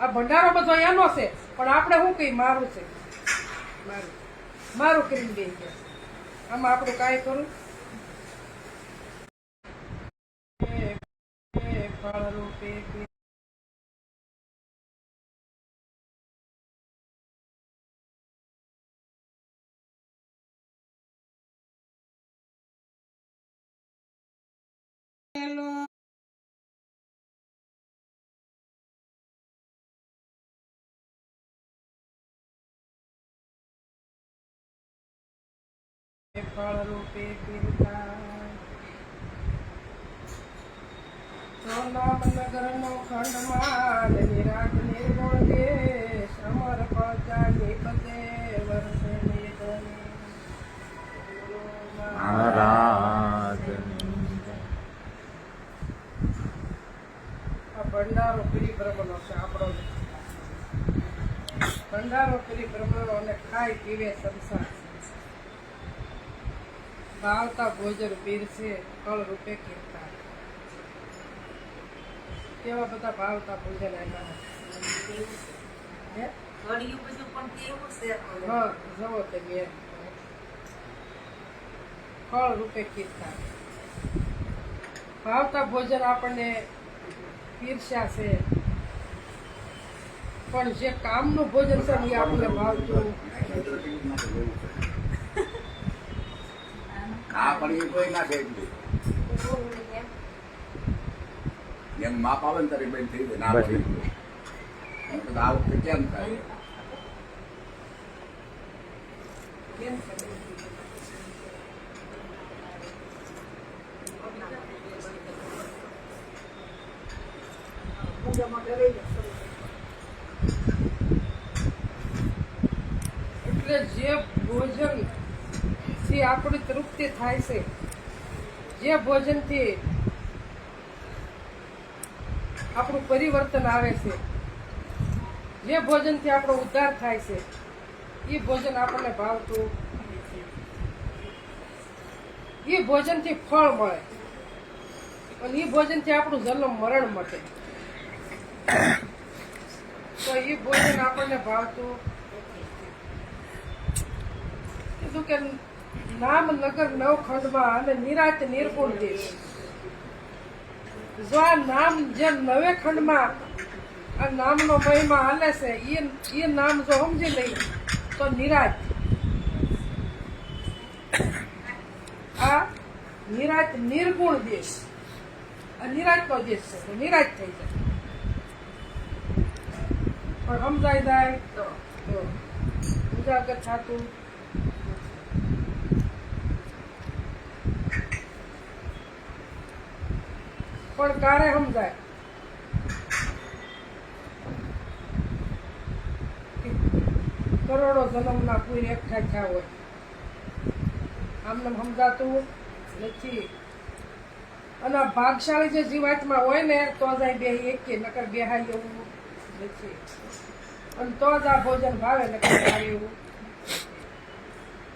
આ ભંડારો બધો એનો છે. પણ આપણે શું કહી મારું છે. મારું. મારું કરીને છે આમાં આપણું કાંઈ કરું? ફળ રૂપે પી- એ ફળ રૂપે પીરતા સોનામ નગરનો ખંડમાં નિરાગ નિર્ગુણ દે અમર પહોંચાડી પદે વર્ષે ભંડારો પરિભ્રમણનો છે આપણો ભંડારો પરિભ્રમણનો અને ખાઈ પીવે સંસાર. ભાવતા ભોજન પીરસે કળ રૂપે કીર્તા. કેવા બધા ભાવતા ભોજન આવ્યા જવો તમે એમ. ફળ રૂપે કીર્તા. ભાવતા ભોજન આપણને પીરસ્યા છે. પણ જે કામનું ભોજન છે એ આપણને ભાવતું આ પણ એ કોઈ ના એટલું. એમ માપ આવે ને તારી બેન થઈ જાય ના બસ. પડે એટલું. એમ તો આ વખતે કેમ થાય? એટલે જે ભોજન થી આપણી તૃપ્તિ થાય છે. જે ભોજનથી આપણું પરિવર્તન આવે છે, જે ભોજનથી આપણો ઉદ્ધાર થાય છે, એ ભોજન આપણને ભાવતું એ ભોજનથી ફળ મળે અને એ ભોજનથી આપણું જન્મ મરણ મટે. તો એ ભોજન આપણને ભાવતું કીધું કે નામ નવ નવખંડમાં અને નિરાત નિર્ગુણ દેશ જો આ નામ જે નવે ખંડમાં આ નામનો મહિમા હાલે છે એ એ નામ જો સમજી લઈ તો નિરાત. આ નિરાત નિર્ગુણ દેશ. આ નિરાતનો દેશ છે નિરાત થઈ જાય. પણ સમજાય જાય તો ઉજાગર થતું પણ કારે સમજાય. કરોડો જન્મના કોઈ એકઠા થયા હોય. આમને સમજાતું નથી. અને ભાગશાળી જે જીવાતમાં હોય ને, તો જ બે એક કે નકર બેહાય એવું નથી. અને તો જ આ ભોજન ભાવે, નકર એવું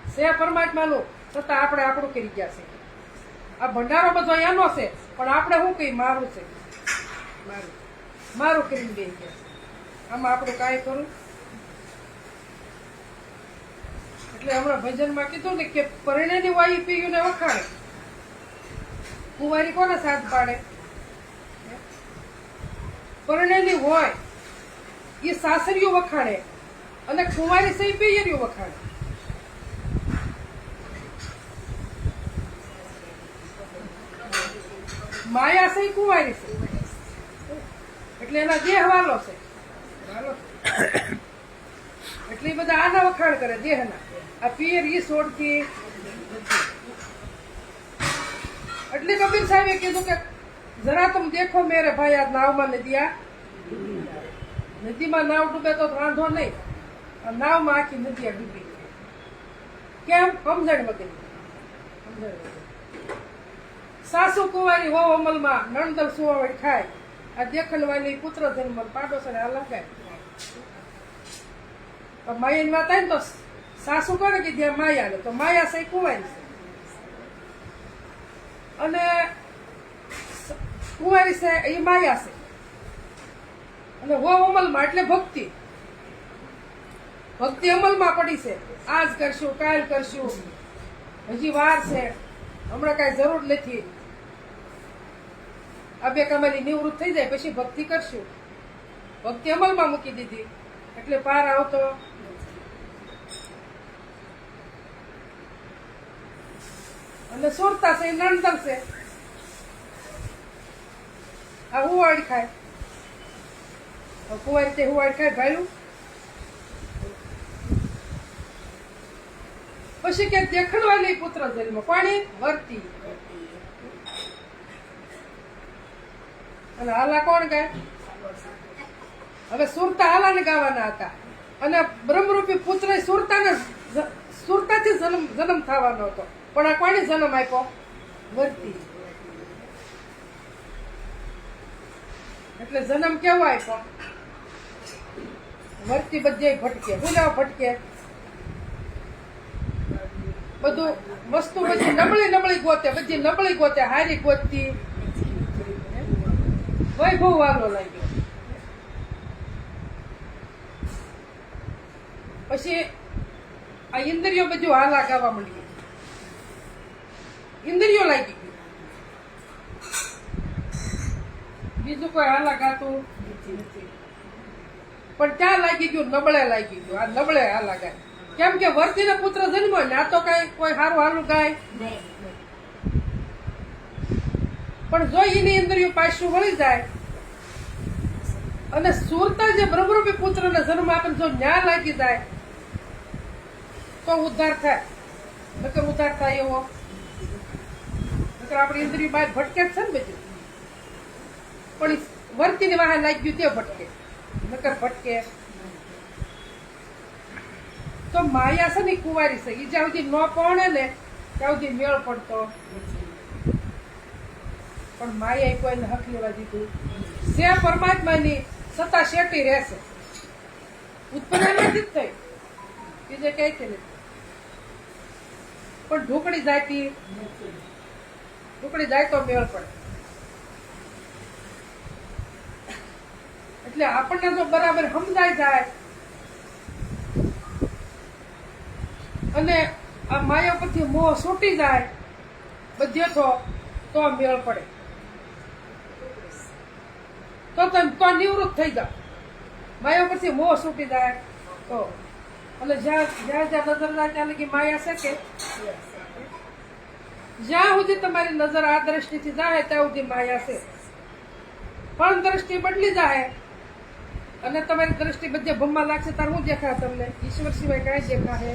છે પરમાત્માનું, છતાં આપણે આપણું કરી ગયા છે આ ભંડારો બધો એનો છે, પણ આપણે શું કઈ મારું છે. મારું. મારું કરીને ગયા. આમાં આપણું કાંઈ કરું એટલે હમણાં ભજનમાં કીધું ને કે પરણેની વાયુ પીયું ને વખાણે. કુંવારી કોને સાથ પાડે? પરણેલી હોય એ સાસરીઓ વખાણે અને કુંવારી સહી પિયરીઓ વખાણે. માયા છે કુંવારી છે. એટલે એના દેહ વાલો છે. એટલે બધા આના વખાણ કરે, દેહના. આ પિયર ઈ સોડતી એટલે કબીર સાહેબે કીધું કે જરા તમે દેખો મેરે ભાઈ આ નાવમાં નદીયા. નદીમાં નાવ ડૂબે તો વાંધો નહીં. આ નાવમાં આખી નદીયા ડૂબી. કેમ? સમજણ વગર સમજણ વગર સાસુ કુંવારી હો અમલમાં નણદર સુવાવડ ખાય. આ દેખલવાની પુત્ર જન્મ પાડોશને અલંકાય માયાની વાત આવી તો સાસુ કોને કે આ માયા તો માયા સહી કુંવારી છે. અને કુંવારી છે, એ માયા છે. અને હો અમલમાં એટલે ભક્તિ. ભક્તિ અમલમાં પડી છે. આજ કરશું, કાલ કરશું. હજી વાર છે. હમણાં કાંઈ જરૂર નથી. કમાલી નિવૃત્ત થઈ જાય, પછી ભક્તિ કરશું. ભક્તિ અમલમાં મૂકી દીધી. એટલે પાર આવતો. અને સુરતા છે એ છે. આ હુવાડ ખાય. કુંવારી તે હુવાડ ખાય ભાયું પછી કે દેખડવાની પુત્ર જન્મ. કોની વર્તી અને હાલા કોણ ગાય હવે સુરતા હાલાને ગાવાના હતા. અને બ્રહ્મરૂપી પુત્ર સુરતાને સુરતાથી જન્મ જન્મ થવાનો હતો. પણ આ કોને જન્મ આપ્યો? વર્તી. એટલે જન્મ કેવો આપ્યો? વર્તી બધે ભટકે. હું લેવા ભટકે? બધું વસ્તુ બધી નબળી નબળી ગોતે, બધી નબળી ગોતે, હારી ગોતતી. વૈભવ વાલો લાગ્યો. પછી આ ઇન્દ્રિયો બધું હાલા ગાવા માંડી ઇન્દ્રિયો લાગી ગયું. બીજું કોઈ હાલા ગાતું નથી. પણ ત્યાં લાગી ગયું, નબળે લાગી ગયું. આ નબળે હાલા ગાય કેમ કે વર્તીને પુત્ર જન્મ ને, આ તો કઈ કોઈ સારું હાલું ગાય પણ જો એની ઇન્દ્રિયો પાછું વળી જાય, અને સુરતા જે બ્રહ્મરૂપી પુત્રને જન્મ આપે જો ન્યા લાગી જાય, તો ઉદ્ધાર થાય. નકર ઉદ્ધાર થાય એવો. નકર આપણી ઇન્દ્રિય બહાર ભટકે છે ને બધું. પણ વર્તીની વાહે લાગી ગયું તે ભટકે. નકર ભટકે. તો માયા છે ને કુંવારી છે. એ જ્યાં સુધી ન પહોંચે ને, ત્યાં સુધી મેળ પડતો. પણ માયાએ કોઈને હક લેવા દીધું. છે પરમાત્માની સત્તા શેટી રહેશે. ઉત્પન્ન જ થઈ. બીજે કઈથી નથી પણ ઢોકળી જાતી ઢોકળી જાય તો મેળ પડે. એટલે આપણને જો બરાબર સમજાઈ જાય. અને આ માયા પરથી મોહ છૂટી જાય. બધે તો તો મેળ પડે. તો તો નિવૃત્ત થઈ જાઓ માયા પરથી મોહ છૂટી જાય. તો એટલે જ્યાં જ્યાં જ્યાં નજર જાય ત્યાં લગી માયા છે કે? જ્યાં સુધી તમારી નજર આ દ્રષ્ટિથી જાય ત્યાં સુધી માયા છે. પણ દ્રષ્ટિ બદલી જાય અને તમારી દ્રષ્ટિ બધે ભમવા લાગશે, તાર હું દેખાય તમને? ઈશ્વર સિવાય કાંઈ દેખાય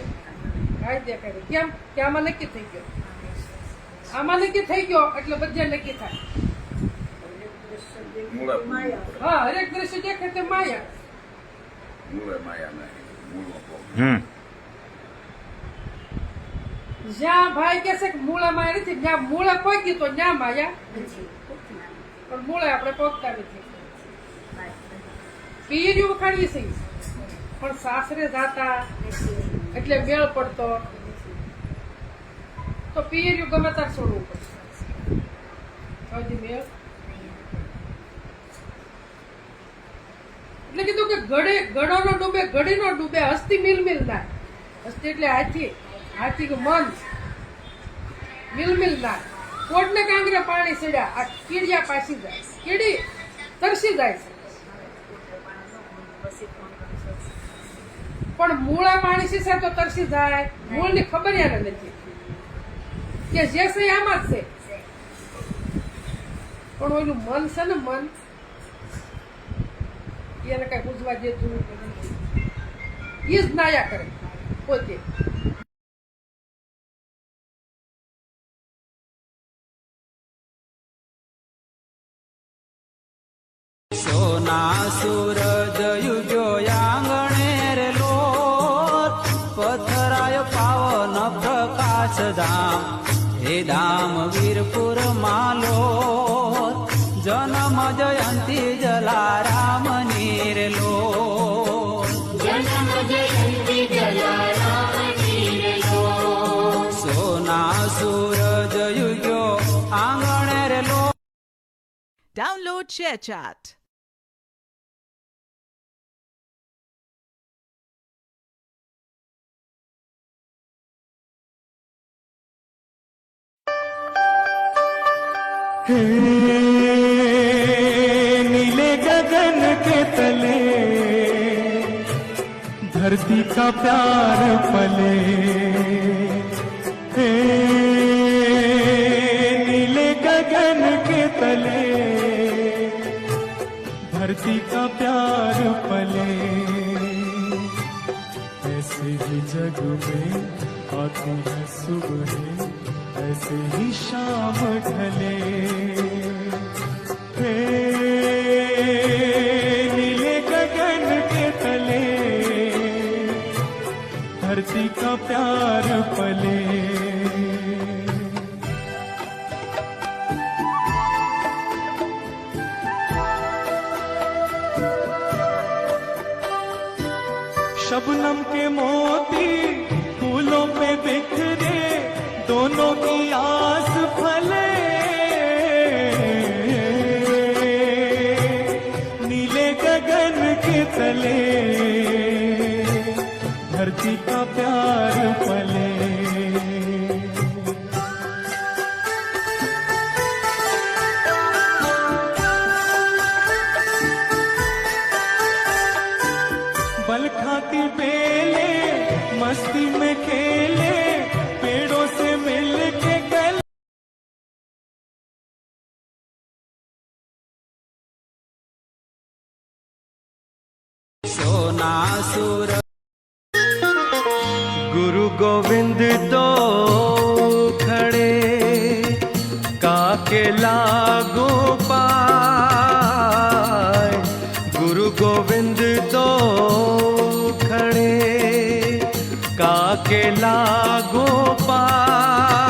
કાંઈ દેખાય. કેમ? કે આમાં નક્કી થઈ ગયો. આમાં નક્કી થઈ ગયો, એટલે બધે નક્કી થાય. મૂળે હા હરેક દ્રશ્ય દેખાય તે માયા મૂળે માયા નહીં મૂળમાં જ્યાં ભાઈ કે છે કે મૂળે માયા નથી જ્યાં મૂળે પહોંચી તો જ્યાં માયા પણ મૂળે આપણે પહોંચતા નથી પીર્યું વખાડવી છે પણ સાસરે જાતા એટલે મેળ પડતો તો પિયરિયું ગમે ત્યાં છોડવું પડશે હજી મેળ એટલે કીધું કે ગળે, ગળોનો ડૂબે, ગળીનો ડૂબે અસ્થિ મિલ મિલ ના અસ્થિ એટલે હાથી હાથી મન. મિલ મિલ ના કોડને કાંગરે પાણી સીડ્યા, આ કીડિયા પાસી જાય. કીડી તરસી જાય છે. પણ મૂળા પાણી સીસે તો તરસી જાય. મૂળની ખબર યાર નથી. કે જે છે આમાં જ છે. પણ ઓલું મન છે ને મન એને કઈ પૂછવા જેતું નથી એ જ નાયા કરે પોતે Download ShareChat. नीले गगन के तले धरती का प्यार पले नीले गगन के तले ही जग में आती है सुबह ऐसे ही शाम ढले। नीले गगन के तले धरती का प्यार पले दोनों की आस फले नीले गगन के तले धरती का प्यार पले काके लागू पाए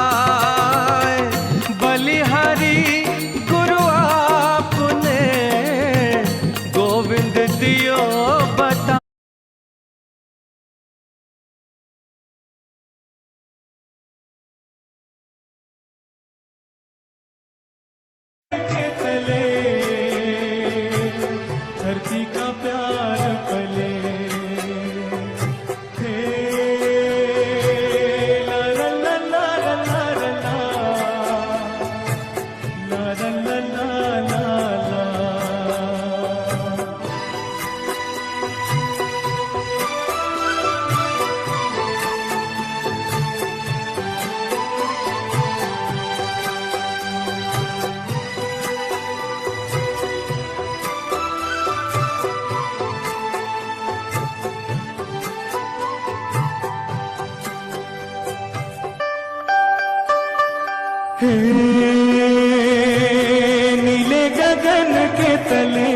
नीले गगन के तले,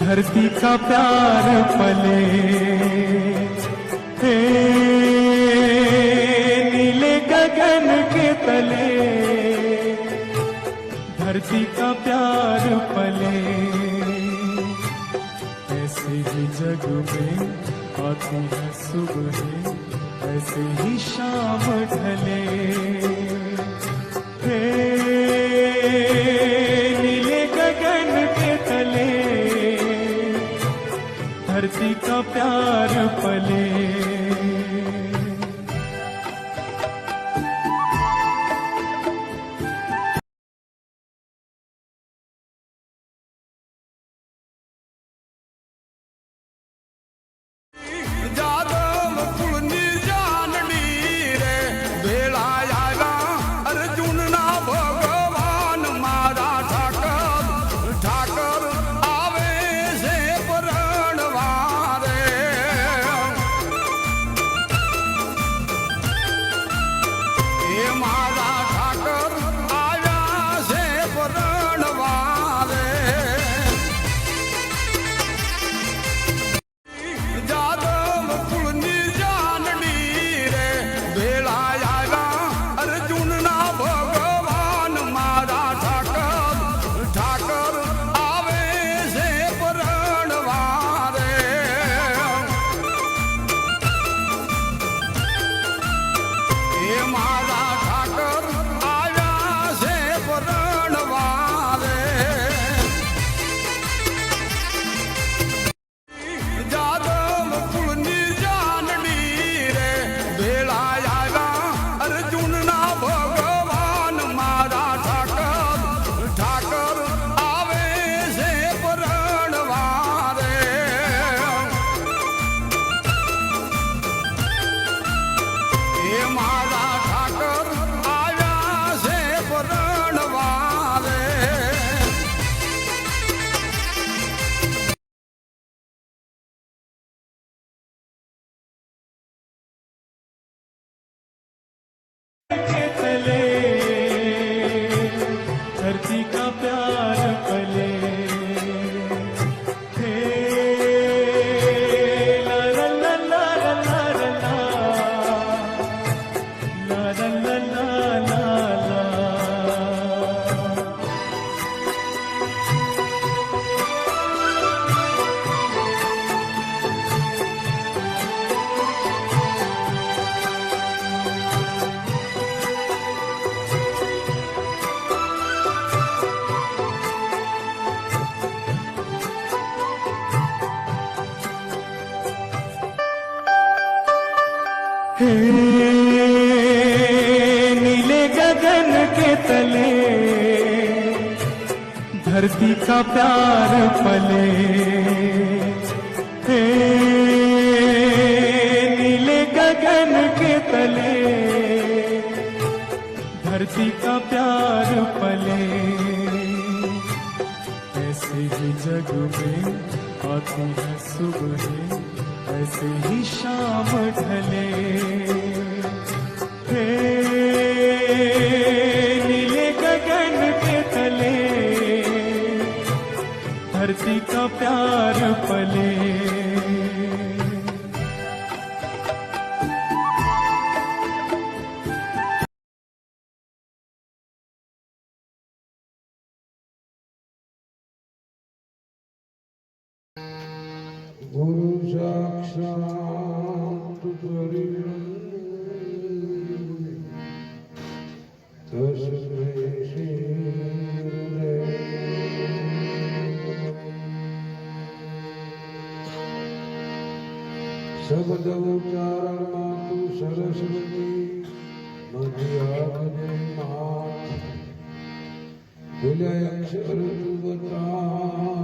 धरती का प्यार पले। हे नीले गगन के तले, धरती का प्यार पले। ऐसे ही जग में आती है सुबह, ऐसे ही शाम ढले। में आती है सुबह ऐसे ही शाम ढले नीले गगन के तले धरती का प्यार पले કૃષ્ણની મધ્યાને માથ ભૂલ્યા અક્ષર તું બતા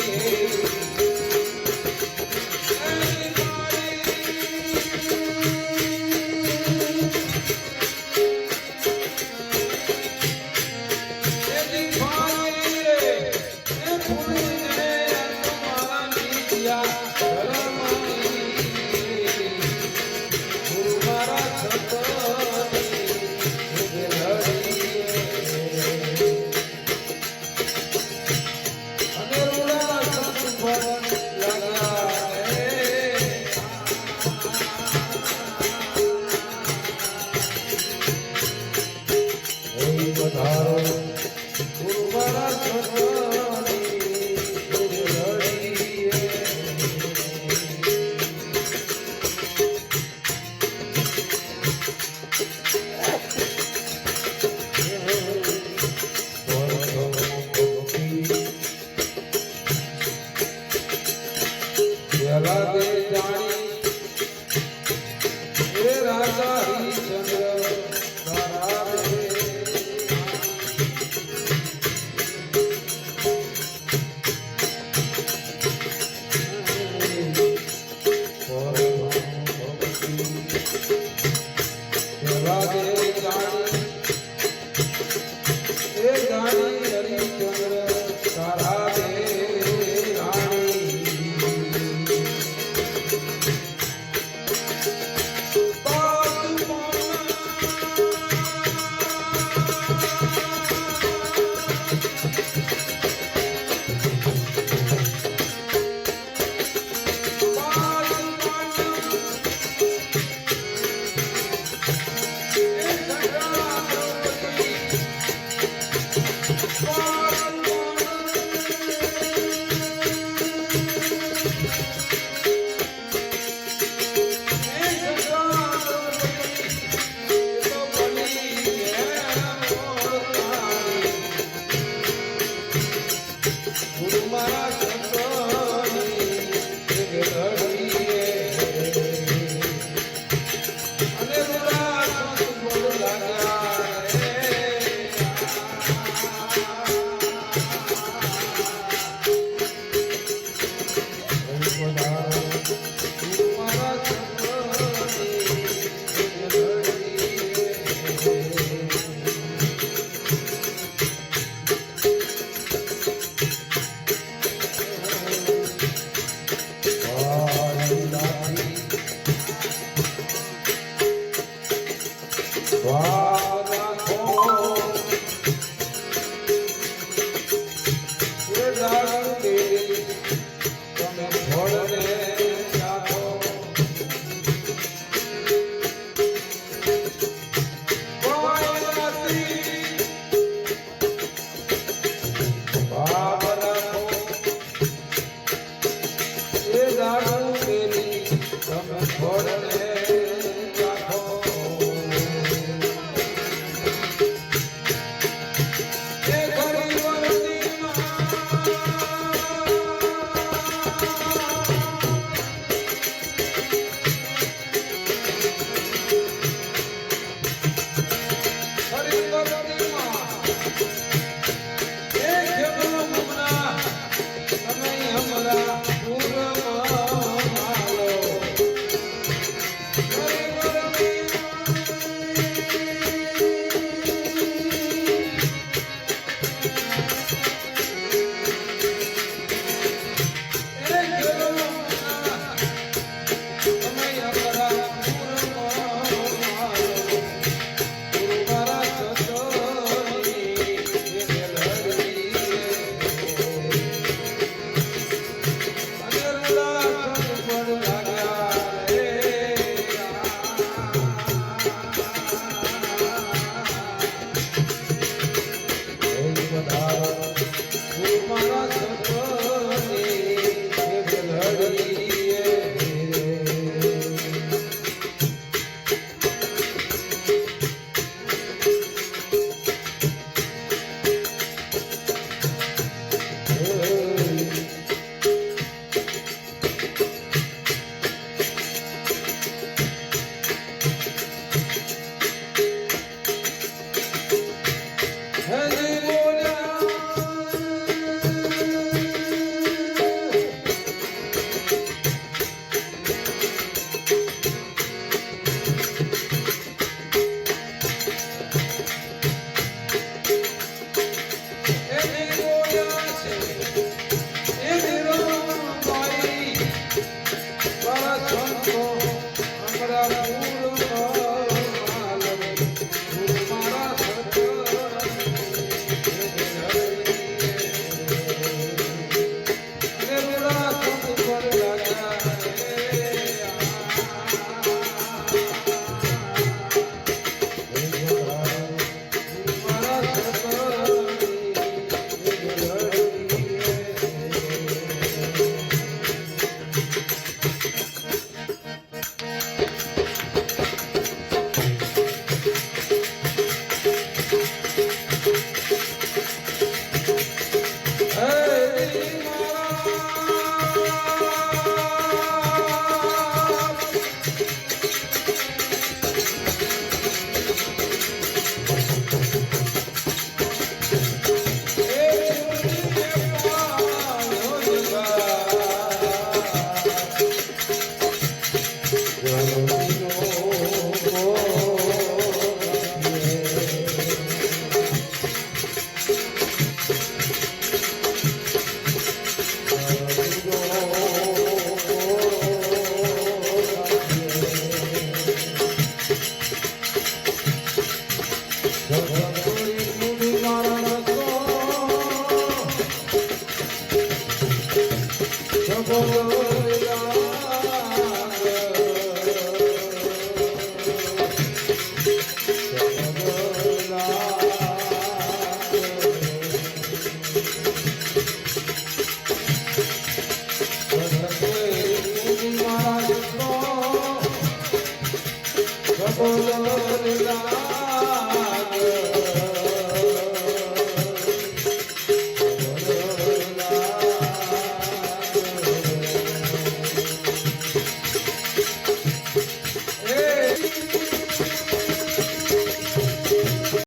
Hey. राधे